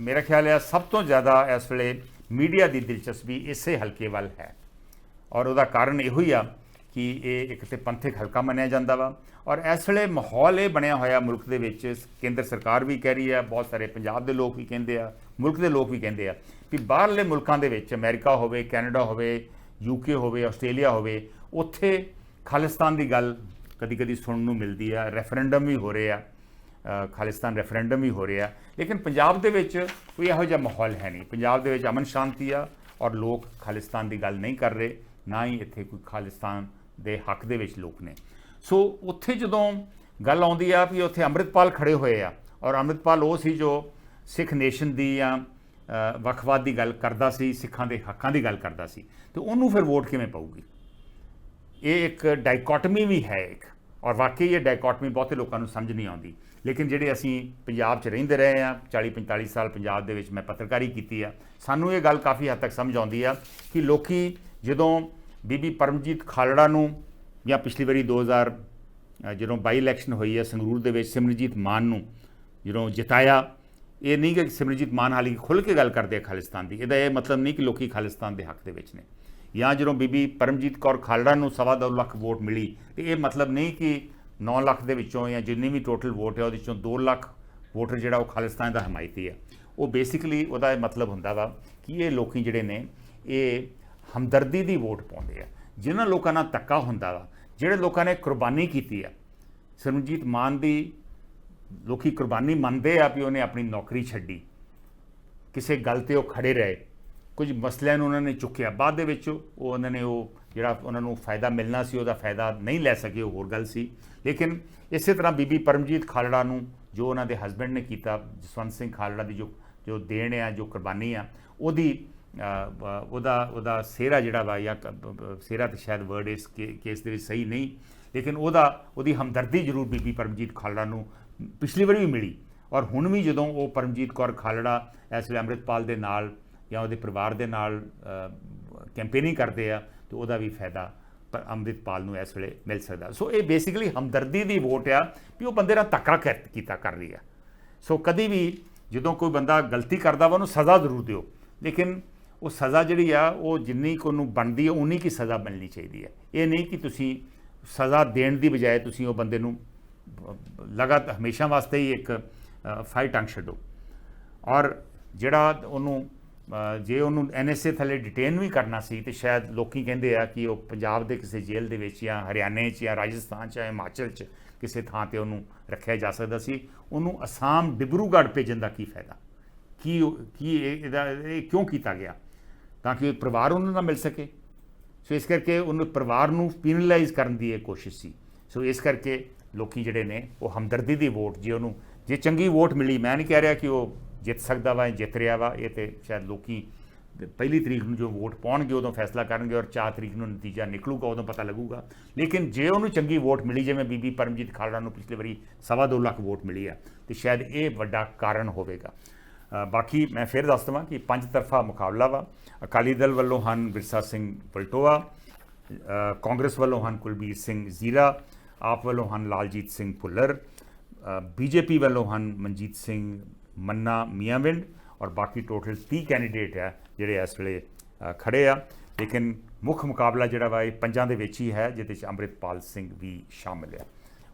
ਮੇਰਾ ਖਿਆਲ ਹੈ ਸਭ ਤੋਂ ਜ਼ਿਆਦਾ ਇਸ ਵੇਲੇ ਮੀਡੀਆ ਦੀ ਦਿਲਚਸਪੀ ਇਸੇ ਹਲਕੇ ਵੱਲ ਹੈ। ਔਰ ਉਹਦਾ ਕਾਰਨ ਇਹੋ ਹੀ ਆ ਕਿ ਇਹ ਇੱਕ ਤੇ ਪੰਥਕ ਹਲਕਾ ਮੰਨਿਆ ਜਾਂਦਾ ਵਾ ਔਰ ਇਸ ਵੇਲੇ ਮਾਹੌਲ ਇਹ ਬਣਿਆ ਹੋਇਆ ਮੁਲਕ ਦੇ ਵਿੱਚ, ਕੇਂਦਰ ਸਰਕਾਰ ਵੀ ਕਹਿ ਰਹੀ ਹੈ, ਬਹੁਤ ਸਾਰੇ ਪੰਜਾਬ ਦੇ ਲੋਕ ਵੀ ਕਹਿੰਦੇ ਆ, ਮੁਲਕ ਦੇ ਲੋਕ ਵੀ ਕਹਿੰਦੇ ਆ ਕਿ ਬਾਹਰਲੇ ਮੁਲਕਾਂ ਦੇ ਵਿੱਚ ਅਮਰੀਕਾ ਹੋਵੇ, ਕੈਨੇਡਾ ਹੋਵੇ ਯੂਕੇ ਹੋਵੇ, ਆਸਟ੍ਰੇਲੀਆ ਹੋਵੇ, ਉੱਥੇ ਖਾਲਿਸਤਾਨ ਦੀ ਗੱਲ ਕਦੀ-ਕਦੀ ਸੁਣਨ ਨੂੰ ਮਿਲਦੀ ਆ, ਰੈਫਰੈਂਡਮ ਵੀ ਹੋ ਰਹੇ ਆ। ਖਾਲਿਸਤਾਨ ਰੈਫਰੈਂਡਮ ਵੀ ਹੋ ਰਿਹਾ। ਲੇਕਿਨ ਪੰਜਾਬ ਦੇ ਵਿੱਚ ਕੋਈ ਇਹੋ ਜਿਹਾ ਮਾਹੌਲ ਹੈ ਨਹੀਂ। ਪੰਜਾਬ ਦੇ ਵਿੱਚ ਅਮਨ ਸ਼ਾਂਤੀ ਆ ਔਰ ਲੋਕ ਖਾਲਿਸਤਾਨ ਦੀ ਗੱਲ ਨਹੀਂ ਕਰ ਰਹੇ, ਨਾ ਹੀ ਇੱਥੇ ਕੋਈ ਖਾਲਿਸਤਾਨ ਦੇ ਹੱਕ ਦੇ ਵਿੱਚ ਲੋਕ ਨੇ। ਸੋ ਉੱਥੇ ਜਦੋਂ ਗੱਲ ਆਉਂਦੀ ਆ ਵੀ ਉੱਥੇ ਅੰਮ੍ਰਿਤਪਾਲ ਖੜੇ ਹੋਏ ਆ ਔਰ ਅੰਮ੍ਰਿਤਪਾਲ ਉਹ ਸੀ ਜੋ ਸਿੱਖ ਨੇਸ਼ਨ ਦੀ ਜਾਂ ਵੱਖਵਾਦ ਦੀ ਗੱਲ ਕਰਦਾ ਸੀ, ਸਿੱਖਾਂ ਦੇ ਹੱਕਾਂ ਦੀ ਗੱਲ ਕਰਦਾ ਸੀ, ਤੇ ਉਹਨੂੰ ਫਿਰ ਵੋਟ ਕਿਵੇਂ ਪਾਊਗੀ? ਇਹ ਇੱਕ ਡਾਈਕੋਟਮੀ ਵੀ ਹੈ ਇੱਕ। ਔਰ ਵਾਕਈ ਇਹ ਡਾਈਕੋਟਮੀ ਬਹੁਤੇ ਲੋਕਾਂ ਨੂੰ ਸਮਝ ਨਹੀਂ ਆਉਂਦੀ। ਲੇਕਿਨ ਜਿਹੜੇ ਅਸੀਂ ਪੰਜਾਬ 'ਚ ਰਹਿੰਦੇ ਰਹੇ ਆ 40 45 ਸਾਲ ਪੰਜਾਬ ਦੇ ਵਿੱਚ ਮੈਂ ਪੱਤਰਕਾਰੀ ਕੀਤੀ ਆ ਸਾਨੂੰ ਇਹ ਗੱਲ ਕਾਫੀ ਹੱਦ ਤੱਕ ਸਮਝ ਆਉਂਦੀ ਆ ਕਿ ਲੋਕੀ ਜਦੋਂ ਬੀਬੀ ਪਰਮਜੀਤ ਖਾਲੜਾ ਨੂੰ ਜਾਂ ਪਿਛਲੀ ਵਾਰੀ 2000 ਅ, ਜਦੋਂ ਬਾਈ ਇਲੈਕਸ਼ਨ ਹੋਈ ਹੈ ਸੰਗਰੂਰ ਦੇ ਵਿੱਚ ਸਿਮਰਜੀਤ ਮਾਨ ਨੂੰ ਜਦੋਂ ਜਿਤਾਇਆ ਇਹ ਨਹੀਂ ਕਿ ਸਿਮਰਜੀਤ ਮਾਨ ਹਾਲੀ ਖੁੱਲ੍ਹ ਕੇ ਗੱਲ ਕਰਦੇ ਆ ਖਾਲਿਸਤਾਨ ਦੀ ਇਹਦਾ ਇਹ ਮਤਲਬ ਨਹੀਂ ਕਿ ਲੋਕੀ ਖਾਲਿਸਤਾਨ ਦੇ ਹੱਕ ਦੇ ਵਿੱਚ ਨੇ। ਜਾਂ ਜਦੋਂ ਬੀਬੀ ਪਰਮਜੀਤ ਕੌਰ ਖਾਲੜਾ ਨੂੰ ਸਵਾ ਦੋ ਲੱਖ ਵੋਟ ਮਿਲੀ ਤੇ ਇਹ ਮਤਲਬ ਨਹੀਂ ਕਿ 9 ਲੱਖ ਦੇ ਵਿੱਚੋਂ ਜਾਂ ਜਿੰਨੀ ਵੀ ਟੋਟਲ ਵੋਟ ਹੈ, ਉਹਦੇ ਵਿੱਚੋਂ 2 ਲੱਖ ਵੋਟਰ ਜਿਹੜਾ ਉਹ ਖਾਲਿਸਤਾਨ ਦਾ ਹਮਾਇਤੀ ਹੈ। ਉਹ ਬੇਸਿਕਲੀ ਉਹਦਾ ਇਹ ਮਤਲਬ ਹੁੰਦਾ ਵਾ ਕਿ ਇਹ ਲੋਕੀ ਜਿਹੜੇ ਨੇ, ਇਹ ਹਮਦਰਦੀ ਦੀ ਵੋਟ ਪਾਉਂਦੇ ਆ। ਜਿਨ੍ਹਾਂ ਲੋਕਾਂ ਨਾਲ ਧੱਕਾ ਹੁੰਦਾ ਵਾ, ਜਿਹੜੇ ਲੋਕਾਂ ਨੇ ਕੁਰਬਾਨੀ ਕੀਤੀ ਆ ਸਿਮਰਜੀਤ ਮਾਨ ਦੀ ਲੋਕੀ ਕੁਰਬਾਨੀ ਮੰਨਦੇ ਆ ਵੀ ਉਹਨੇ ਆਪਣੀ ਨੌਕਰੀ ਛੱਡੀ। ਕਿਸੇ ਗੱਲ ਤੇ ਉਹ ਖੜੇ ਰਹੇ। ਕੁਝ ਮਸਲਿਆਂ ਨੂੰ ਉਹਨਾਂ ਨੇ ਚੁੱਕਿਆ। ਬਾਅਦ ਦੇ ਵਿੱਚ ਉਹ ਉਹਨਾਂ ਨੇ ਉਹ ਜਿਹੜਾ ਉਹਨਾਂ ਨੂੰ ਫਾਇਦਾ ਮਿਲਣਾ ਸੀ, ਉਹਦਾ ਫਾਇਦਾ ਨਹੀਂ ਲੈ ਸਕੇ, ਉਹ ਹੋਰ ਗੱਲ ਸੀ। ਲੇਕਿਨ ਇਸੇ ਤਰ੍ਹਾਂ ਬੀਬੀ ਪਰਮਜੀਤ ਖਾਲੜਾ ਨੂੰ ਜੋ ਉਹਨਾਂ ਦੇ ਹਸਬੰਡ ਨੇ ਕੀਤਾ, ਜਸਵੰਤ ਸਿੰਘ ਖਾਲੜਾ ਦੀ ਜੋ ਜੋ ਦੇਣ ਆ, ਜੋ ਕੁਰਬਾਨੀ ਆ, ਉਹਦੀ ਉਹਦਾ ਉਹਦਾ ਸਿਹਰਾ ਜਿਹੜਾ ਵਾ ਜਾਂ ਕ- ਬ- ਤੇ ਸ਼ਾਇਦ ਵਰਡ ਇਸ ਕੇਸ ਦੇ ਵਿੱਚ ਸਹੀ ਨਹੀਂ, ਲੇਕਿਨ ਉਹਦਾ, ਉਹਦੀ ਹਮਦਰਦੀ ਜ਼ਰੂਰ ਬੀਬੀ ਪਰਮਜੀਤ ਖਾਲੜਾ ਨੂੰ ਪਿਛਲੀ ਵਾਰੀ ਵੀ ਮਿਲੀ। ਔਰ ਹੁਣ ਵੀ ਜਦੋਂ ਉਹ ਪਰਮਜੀਤ ਕੌਰ ਖਾਲੜਾ ਇਸ ਵੇਲੇ ਅੰਮ੍ਰਿਤਪਾਲ ਦੇ ਨਾਲ ਜਾਂ ਉਹਦੇ ਪਰਿਵਾਰ ਦੇ ਨਾਲ ਕੈਂਪੇਨਿੰਗ ਕਰਦੇ ਆ, ਤੇ ਉਹਦਾ ਵੀ ਫਾਇਦਾ ਪਰ ਅੰਮ੍ਰਿਤਪਾਲ ਨੂੰ ਇਸ ਵੇਲੇ ਮਿਲ ਸਕਦਾ। ਸੋ ਇਹ ਬੇਸਿਕਲੀ ਹਮਦਰਦੀ ਦੀ ਵੋਟ ਆ ਵੀ ਉਹ ਬੰਦੇ ਨਾਲ ਧੱਕਾ ਕਰ- ਕੀਤਾ ਕਰ ਰਹੀ ਆ। ਸੋ ਕਦੀ ਵੀ ਜਦੋਂ ਕੋਈ ਬੰਦਾ ਗਲਤੀ ਕਰਦਾ ਵਾ, ਉਹਨੂੰ ਸਜ਼ਾ ਜ਼ਰੂਰ ਦਿਓ। ਲੇਕਿਨ ਉਹ ਸਜ਼ਾ ਜਿਹੜੀ ਆ, ਉਹ ਜਿੰਨੀ ਕੋ ਨੂੰ ਬਣਦੀ ਹੈ ਉਨੀ ਕੀ ਸਜ਼ਾ ਮਿਲਣੀ ਚਾਹੀਦੀ ਹੈ ਇਹ ਨਹੀਂ ਕਿ ਤੁਸੀਂ ਸਜ਼ਾ ਦੇਣ ਦੀ ਬਜਾਏ ਤੁਸੀਂ ਉਹ ਬੰਦੇ ਨੂੰ ਲਗਾਤਾਰ ਹਮੇਸ਼ਾ ਵਾਸਤੇ ਹੀ ਇੱਕ ਫਾਈਟ ਅੰਗ ਛੱਡੋ। ਔਰ ਜਿਹੜਾ ਉਹਨੂੰ ਜੇ ਉਹਨੂੰ ਐਨਐਸਏ ਥੱਲੇ ਡਿਟੇਨ ਵੀ ਕਰਨਾ ਸੀ, ਤੇ ਸ਼ਾਇਦ ਲੋਕੀ ਕਹਿੰਦੇ ਆ ਕਿ ਉਹ ਪੰਜਾਬ ਦੇ ਕਿਸੇ ਜੇਲ੍ਹ ਦੇ ਵਿੱਚ ਜਾਂ ਹਰਿਆਣੇ 'ਚ ਜਾਂ ਰਾਜਸਥਾਨ 'ਚ ਜਾਂ ਹਿਮਾਚਲ 'ਚ ਕਿਸੇ ਥਾਂ ਤੇ ਉਹਨੂੰ ਰੱਖਿਆ ਜਾ ਸਕਦਾ ਸੀ। ਉਹਨੂੰ ਅਸਾਮ ਡਿਬਰੂਗੜ੍ਹ ਭੇਜਣ ਦਾ ਕੀ ਫਾਇਦਾ? ਕੀ ਕੀ ਇਹਦਾ, ਇਹ ਕਿਉਂ ਕੀਤਾ ਗਿਆ? ਤਾਂ ਕਿ ਪਰਿਵਾਰ ਉਹਨਾਂ ਨਾਲ ਮਿਲ ਸਕੇ। ਸੋ ਇਸ ਕਰਕੇ ਉਹਨੂੰ ਪਰਿਵਾਰ ਨੂੰ ਪੀਨਲਾਈਜ਼ ਕਰਨ ਦੀ ਇਹ ਕੋਸ਼ਿਸ਼ ਸੀ। ਸੋ ਇਸ ਕਰਕੇ ਲੋਕੀ ਜਿਹੜੇ ਨੇ, ਉਹ ਹਮਦਰਦੀ ਦੀ ਵੋਟ, ਜੇ ਉਹਨੂੰ, ਜੇ ਚੰਗੀ ਵੋਟ ਮਿਲੀ, ਮੈਂ ਨਹੀਂ ਕਹਿ ਰਿਹਾ ਕਿ ਉਹ ਜਿੱਤ ਸਕਦਾ ਵਾ, ਜਿੱਤ ਰਿਹਾ ਵਾ, ਇਹ ਤੇ ਸ਼ਾਇਦ ਲੋਕੀ ਪਹਿਲੀ ਤਰੀਕ ਨੂੰ ਜੋ ਵੋਟ ਪਾਉਣਗੇ ਉਦੋਂ ਫੈਸਲਾ ਕਰਨਗੇ ਔਰ 4 ਤਰੀਕ ਨੂੰ ਨਤੀਜਾ ਨਿਕਲੂਗਾ, ਉਦੋਂ ਪਤਾ ਲੱਗੂਗਾ। ਲੇਕਿਨ ਜੇ ਉਹਨੂੰ ਚੰਗੀ ਵੋਟ ਮਿਲੀ, ਜਿਵੇਂ ਬੀਬੀ ਪਰਮਜੀਤ ਖਾਲੜਾ ਨੂੰ ਪਿਛਲੇ ਵਾਰੀ ਸਵਾ ਦੋ ਲੱਖ ਵੋਟ ਮਿਲੀ ਆ, ਤੇ ਸ਼ਾਇਦ ਇਹ ਵੱਡਾ ਕਾਰਨ ਹੋਵੇਗਾ। ਬਾਕੀ ਮੈਂ ਫਿਰ ਦੱਸ ਦਵਾਂ ਕਿ ਪੰਜ ਤਰਫਾ ਮੁਕਾਬਲਾ ਵਾ। ਅਕਾਲੀ ਦਲ ਵੱਲੋਂ ਹਨ ਵਿਰਸਾ ਸਿੰਘ ਪਲਟੋਆ ਕਾਂਗਰਸ ਵੱਲੋਂ ਹਨ ਕੁਲਬੀਰ ਸਿੰਘ ਜ਼ੀਰਾ, ਆਪ ਵੱਲੋਂ ਹਨ ਲਾਲਜੀਤ ਸਿੰਘ ਭੁੱਲਰ ਬੀਜੇਪੀ ਵੱਲੋਂ ਹਨ ਮਨਜੀਤ ਸਿੰਘ ਮੰਨਾ ਮੀਆਂਵਿੰਡ ਔਰ ਬਾਕੀ ਟੋਟਲ 30 ਕੈਂਡੀਡੇਟ ਆ ਜਿਹੜੇ ਇਸ ਵੇਲੇ ਅ, ਖੜੇ ਆ। ਲੇਕਿਨ ਮੁੱਖ ਮੁਕਾਬਲਾ ਜਿਹੜਾ ਵਾ ਇਹ ਪੰਜਾਂ ਦੇ ਵਿੱਚ ਹੀ ਹੈ ਜਿਹਦੇ ਵਿੱਚ ਅੰਮ੍ਰਿਤਪਾਲ ਸਿੰਘ ਵੀ ਸ਼ਾਮਿਲ ਹੈ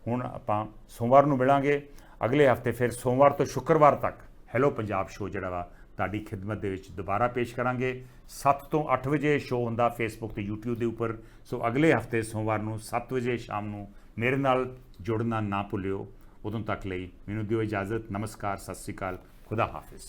ਹੁਣ ਆਪਾਂ ਸੋਮਵਾਰ ਨੂੰ ਮਿਲਾਂਗੇ। ਅਗਲੇ ਹਫ਼ਤੇ ਫਿਰ ਸੋਮਵਾਰ ਤੋਂ ਸ਼ੁੱਕਰਵਾਰ ਤੱਕ ਹੈਲੋ ਪੰਜਾਬ ਸ਼ੋਅ ਜਿਹੜਾ ਵਾ ਤੁਹਾਡੀ ਖਿਦਮਤ ਦੇ ਵਿੱਚ ਦੁਬਾਰਾ ਪੇਸ਼ ਕਰਾਂਗੇ। 7 ਤੋਂ 8 ਵਜੇ ਸ਼ੋਅ ਹੁੰਦਾ ਫੇਸਬੁੱਕ ਤੇ YouTube ਦੇ ਉੱਪਰ। ਸੋ ਅਗਲੇ ਹਫ਼ਤੇ ਸੋਮਵਾਰ ਨੂੰ 7 ਵਜੇ ਸ਼ਾਮ ਨੂੰ ਮੇਰੇ ਨਾਲ ਜੁੜਨਾ ਨਾ ਭੁੱਲਿਓ। ਉਦੋਂ ਤੱਕ ਲਈ ਮੈਨੂੰ ਦਿਓ ਇਜਾਜ਼ਤ ਨਮਸਕਾਰ ਸਤਿ ਸ੍ਰੀ ਅਕਾਲ ਖੁਦਾ ਹਾਫਿਜ਼